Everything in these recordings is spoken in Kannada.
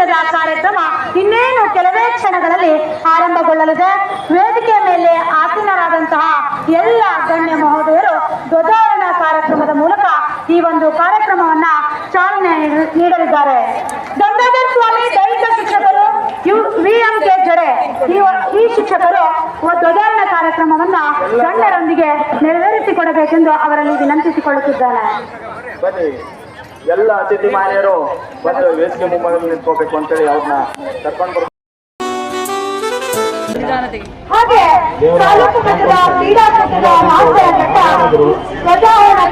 ದಿನದ ಕಾರ್ಯಕ್ರಮ ಇನ್ನೇನು ಕೆಲವೇ ಕ್ಷಣಗಳಲ್ಲಿ ಆರಂಭಗೊಳ್ಳಲಿದೆ. ವೇದಿಕೆ ಮೇಲೆ ಆಸೀನರಾದಂತಹ ಎಲ್ಲ ಗಣ್ಯ ಮಹೋದಯರು ಧ್ವಜಾರಣ ಕಾರ್ಯಕ್ರಮದ ಮೂಲಕ ಈ ಒಂದು ಕಾರ್ಯಕ್ರಮವನ್ನ ಚಾಲನೆ ನೀಡಲಿದ್ದಾರೆ. ಗಂಗಾಧರ್ ಸ್ವಾಮಿ ದೈಹಿಕ ಶಿಕ್ಷಕರು, ಯು- ವಿ ಎಂ ಕೆ ಜಡೆ ಈ ಶಿಕ್ಷಕರು ಧ್ವಜಾರಣ ಕಾರ್ಯಕ್ರಮವನ್ನ ಗಣ್ಯರೊಂದಿಗೆ ನೆರವೇರಿಸಿಕೊಡಬೇಕೆಂದು ಅವರಲ್ಲಿ ವಿನಂತಿಸಿಕೊಳ್ಳುತ್ತಿದ್ದಾರೆ. ಎಲ್ಲ ಅತಿಥಿ ಮಾನ್ಯರು ಬಂದು ವೇದಿಕೆ ಮುಂಭಾಗದಲ್ಲಿ ನಿಂತ್ಕೋಬೇಕು ಅಂತೇಳಿ ಅವ್ರನ್ನ ಕರ್ಕೊಂಡು ಬರ್ತಾರೆ ಹಾಗೆ ತಾಲೂಕು ಮಟ್ಟದ ಕ್ರೀಡಾಕೂಟದ ಮಹತ್ವದ ಘಟ್ಟ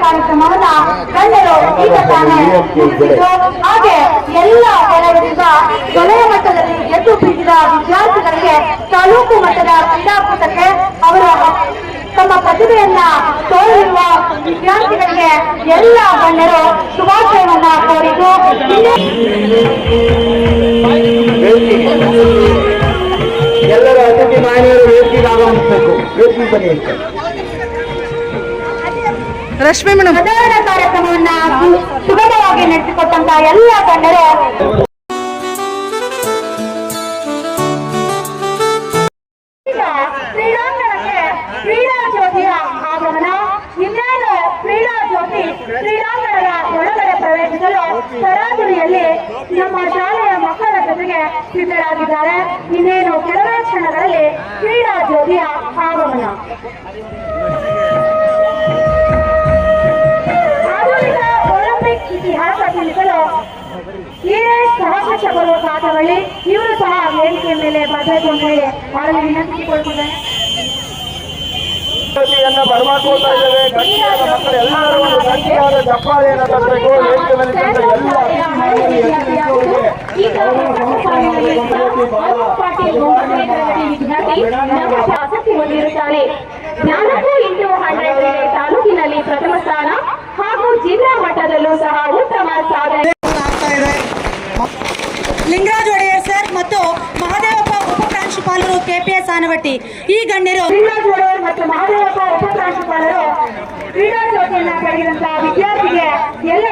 ಕಾರ್ಯಕ್ರಮವನ್ನ ಗಣ್ಯರು ಈಗ ತಾನೇ ಹಾಗೆ ಎಲ್ಲ ಕೆಲವರಿಂದ ವಲಯ ಮಟ್ಟದಲ್ಲಿ ಎದ್ದು ಬೀಗಿದ ವಿದ್ಯಾರ್ಥಿಗಳಿಗೆ ತಾಲೂಕು ಮಟ್ಟದ ಕ್ರೀಡಾಕೂಟಕ್ಕೆ ಅವರ ತೋರಿರುವ ವಿದ್ಯಾರ್ಥಿಗಳಿಗೆ ಎಲ್ಲ ಗಣ್ಯರು ಶುಭಾಶಯವನ್ನ ಕೋರಿದ್ದು ಎಲ್ಲರ ಅತಿಥಿ ಮಾನ್ಯರು ವೇದಿಕೆಗೆ ಆಗಮಿಸಬೇಕು ವೇದಿಕೆ ಬನ್ನಿ ರಶ್ಮಿ ಮೇಡಮ್. ಪ್ರಧಾನ ಕಾರ್ಯಕ್ರಮವನ್ನ ಸುಗಮವಾಗಿ ನಡೆಸಿಕೊಟ್ಟಂತ ಎಲ್ಲ ಗಣ್ಯರು ಕ್ರೀಡಾಂಗಣದ ಒಳಗಡೆ ಪ್ರವೇಶಿಸಲು ತರಾತುರಿಯಲ್ಲಿ ನಮ್ಮ ಶಾಲೆಯ ಮಕ್ಕಳ ಜೊತೆಗೆ ಸಿದ್ಧರಾಗಿದ್ದಾರೆ. ಇನ್ನೇನು ಕೆಲವೇ ಕ್ಷಣಗಳಲ್ಲಿ ಕ್ರೀಡಾ ಜ್ಯೋತಿಯ ಆಗಮನ. ಆಧುನಿಕ ಇತಿಹಾಸ ಇವರು ಸಹ ವೇದಿಕೆ ಮೇಲೆ ಇದ್ದೇವೆ. ಗಣ್ಯರಾದ ಎಲ್ಲರೂ ಚಪ್ಪಾಳೆಯನ್ನು ತಾಲೂಕಿನಲ್ಲಿ ಪ್ರಥಮ ಸ್ಥಾನ ಹಾಗೂ ಜಿಲ್ಲಾ ಮಟ್ಟದಲ್ಲೂ ಸಹ ಉತ್ತಮ ಸಾಧನೆ ಲಿಂಗರಾಜ್ ಒಡೆಯರ್ ಸರ್ ಮತ್ತು ಮಹದೇವಪ್ಪ ಉಪ ಪ್ರಾಂಶುಪಾಲರು ಕೆಪಿಎಸ್ ಆನವಟ್ಟಿ ಈ ಗಣ್ಯರು ಲಿಂಗರಾಜ್ ಒಡೆಯರ್ ಮತ್ತು ಮಹಾದೇವಪ್ಪ ಉಪ ಪ್ರಾಂಶುಪಾಲರು ಕ್ರೀಡಾ ಜ್ಯೋತಿಯನ್ನ ಪಡೆದಂತಹ ವಿದ್ಯಾರ್ಥಿಗೆ ಎಲ್ಲ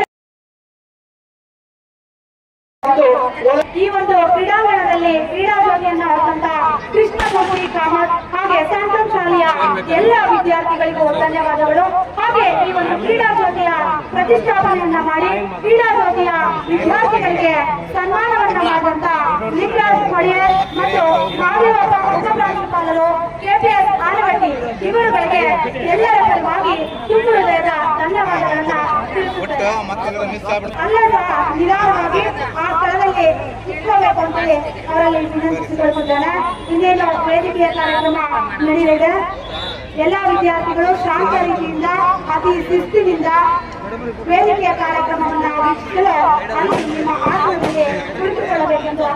ಈ ಒಂದು ಕ್ರೀಡಾಂಗಣದಲ್ಲಿ ಕ್ರೀಡಾಜ್ಯೋತಿಯನ್ನ ಹೊತ್ತಂತ ಕೃಷ್ಣ ಗೋಪುರಿ ಕಾಮತ್ ಹಾಗೆ ಸ್ಯಾಂಟಮ್ ಶಾಲೆಯ ಎಲ್ಲ ವಿದ್ಯಾರ್ಥಿಗಳಿಗೂ ಧನ್ಯವಾದಗಳು. ಹಾಗೆ ಈ ಒಂದು ಕ್ರೀಡಾ ಜ್ಯೋತಿಯ ಪ್ರತಿಷ್ಠಾಪನೆಯನ್ನ ಮಾಡಿ ಕ್ರೀಡಾ ಜ್ಯೋತಿಯ ವಿದ್ಯಾರ್ಥಿಗಳಿಗೆ ಸನ್ಮಾನವನ್ನ ಮಾಡಿದಂತ ಲಿಂಗರಾಜ್ ಒಡೆಯರ್ ಮತ್ತು ಮಾಜಿ ಉಪ ಪ್ರಾಂಶುಪಾಲರು ಕೆಪಿಎಸ್ ಆನವಟ್ಟಿ ಇವರುಗಳಿಗೆ ಎಲ್ಲರ ತುಂಬು ಹೃದಯದ ಧನ್ಯವಾದಗಳನ್ನ ತಿಳಿಸುತ್ತೇನೆ ಅಲ್ಲ ಸಹ ನಿಧಾನವಾಗಿ ಆ ಸ್ಥಳದಲ್ಲಿ ಇಟ್ಕೋಬೇಕು ಅಂತೇಳಿ ಅವರಲ್ಲಿ ವಿನಂತಿಸಿಕೊಳ್ಳುತ್ತಿದ್ದೇನೆ ಇನ್ನೇನು ವೇದಿಕೆಯ ಕಾರ್ಯಕ್ರಮ ನಡೆಯಲಿದೆ ಎಲ್ಲ ವಿದ್ಯಾರ್ಥಿಗಳು ಶಾಂತ ರೀತಿಯಿಂದ ಅತಿ ಶಿಸ್ತಿನಿಂದ ವೇದಿಕೆಯ ಕಾರ್ಯಕ್ರಮವನ್ನು ವೀಕ್ಷಿಸಲು ಅಲ್ಲಿ ನಿಮ್ಮ ಆಸನದಲ್ಲಿ ಕುಳಿತುಕೊಳ್ಳಬೇಕೆಂದು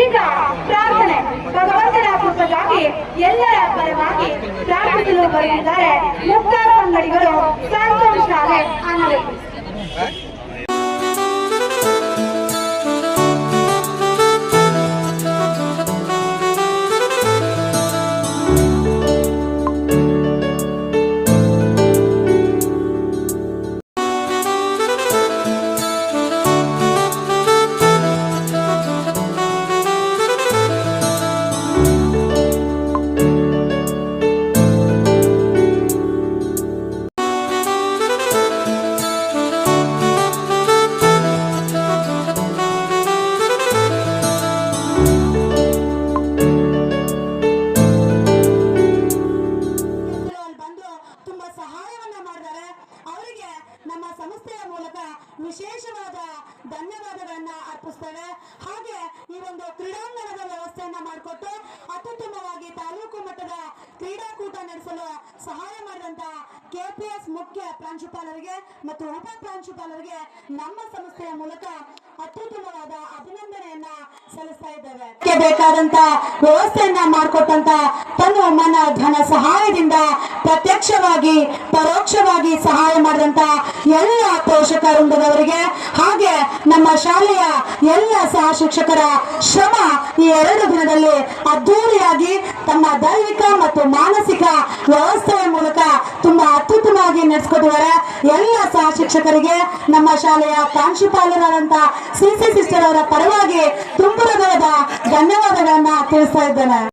ಈಗ ಪ್ರಾರ್ಥನೆ, ಭಗವಂತನ ಕುರಿತಾಗಿ ಎಲ್ಲರ ಪ್ರಾರ್ಥಿಸಲು ಬರೆದಿದ್ದಾರೆ ಮುಕ್ತ ವಿಶೇಷವಾದ ಧನ್ಯವಾದಗಳನ್ನ ಅರ್ಪಿಸ್ತೇವೆ. ಹಾಗೆ ಈ ಒಂದು ಕ್ರೀಡಾಂಗಣದ ವ್ಯವಸ್ಥೆಯನ್ನ ಮಾಡಿಕೊಟ್ಟು ಅತ್ಯುತ್ತಮವಾಗಿ ತಾಲೂಕು ಮಟ್ಟದ ಕ್ರೀಡಾಕೂಟ ನಡೆಸಲು ಸಹಾಯ ಮಾಡಿದಂತ ಕೆಪಿಎಸ್ ಮುಖ್ಯ ಪ್ರಾಂಶುಪಾಲರಿಗೆ ಮತ್ತು ಉಪ ಪ್ರಾಂಶುಪಾಲರಿಗೆ ನಮ್ಮ ಸಂಸ್ಥೆಯ ಮೂಲಕ ಅತ್ಯುತ್ತಮವಾದ ಅಭಿನಂದನೆಯನ್ನ ಸಲ್ಲಿಸ್ತಾ ಇದ್ದೇವೆ. ಬೇಕಾದಂತ ವ್ಯವಸ್ಥೆಯನ್ನ ಮಾಡಿಕೊಟ್ಟಂತ ತನ್ನ ಮನ ಧನ ಸಹಾಯದಿಂದ ಪ್ರತ್ಯಕ್ಷವಾಗಿ, ಪರೋಕ್ಷವಾಗಿ ಸಹಾಯ ಮಾಡಿದಂತ ಎಲ್ಲ ಪೋಷಕ ವೃಂದದವರಿಗೆ ಹಾಗೆ ನಮ್ಮ ಶಾಲೆಯ ಎಲ್ಲ ಸಹ ಶಿಕ್ಷಕರ ಶ್ರಮ ಈ ಎರಡು ದಿನದಲ್ಲಿ ಅದ್ದೂರಿಯಾಗಿ ತಮ್ಮ ದೈಹಿಕ ಮತ್ತು ಮಾನಸಿಕ ವ್ಯವಸ್ಥೆಯ ಮೂಲಕ ತುಂಬಾ ಅತ್ಯುತ್ತಮವಾಗಿ ನಡೆಸ್ಕೊಟ್ಟಿದ್ದಾರೆ. ಎಲ್ಲ ಸಹ ಶಿಕ್ಷಕರಿಗೆ ನಮ್ಮ ಶಾಲೆಯ ಪ್ರಾಂಶುಪಾಲರಾದಂತ ಸಿಸಿ ಸಿಸ್ಟರ್ ಅವರ ಪರವಾಗಿ ತುಂಬ ಹೃದಯದ ಧನ್ಯವಾದಗಳನ್ನ ತಿಳಿಸ್ತಾ ಇದ್ದೇನೆ.